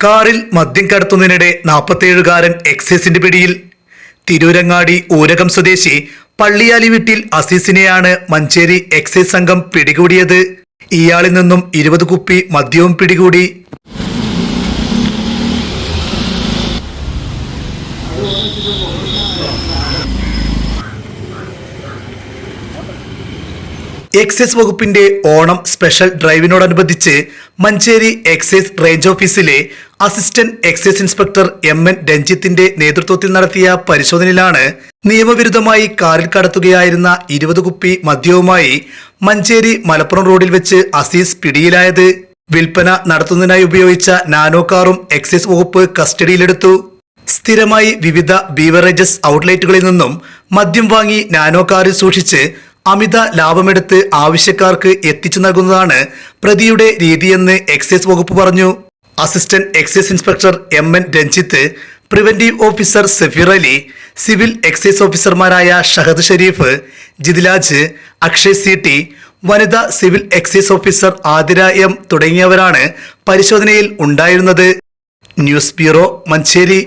കാറിൽ മദ്യം കടത്തുന്നതിനിടെ നാൽപ്പത്തിയേഴുകാരൻ എക്സൈസിന്റെ പിടിയിൽ. തിരൂരങ്ങാടി ഊരകം സ്വദേശി പള്ളിയാലി വീട്ടിൽ അസീസിനെയാണ് മഞ്ചേരി എക്സൈസ് സംഘം പിടികൂടിയത്. ഇയാളിൽ നിന്നും ഇരുപത് കുപ്പി മദ്യവും പിടികൂടി. എക്സൈസ് വകുപ്പിന്റെ ഓണം സ്പെഷ്യൽ ഡ്രൈവിനോടനുബന്ധിച്ച് മഞ്ചേരി എക്സൈസ് റേഞ്ച് ഓഫീസിലെ assistant excise inspector M N രഞ്ജിത്തിന്റെ നേതൃത്വത്തിൽ നടത്തിയ പരിശോധനയിലാണ് നിയമവിരുദ്ധമായി കാറിൽ കടത്തുകയായിരുന്ന ഇരുപത് കുപ്പി മദ്യവുമായി മഞ്ചേരി മലപ്പുറം റോഡിൽ വെച്ച് അസീസ് പിടിയിലായത്. വിൽപ്പന നടത്തുന്നതിനായി ഉപയോഗിച്ച നാനോ കാറും എക്സൈസ് വകുപ്പ് കസ്റ്റഡിയിലെടുത്തു. സ്ഥിരമായി വിവിധ ബീവറേജസ് ഔട്ട്ലെറ്റുകളിൽ നിന്നും മദ്യം വാങ്ങി നാനോ കാറിൽ സൂക്ഷിച്ച് അമിത ലാഭമെടുത്ത് ആവശ്യക്കാർക്ക് എത്തിച്ചു നൽകുന്നതാണ് പ്രതിയുടെ രീതിയെന്ന് എക്സൈസ് വകുപ്പ് പറഞ്ഞു. Assistant excise inspector M N Ranjith preventive officer Safeer Ali civil excise ഓഫീസർമാരായ ഷഹദ് ഷെരീഫ് ജിതിലാജ് അക്ഷയ് സി ടി വനിതാ civil excise officer Athira M തുടങ്ങിയവരാണ് പരിശോധനയിൽ ഉണ്ടായിരുന്നത്. News bureau Manjeri.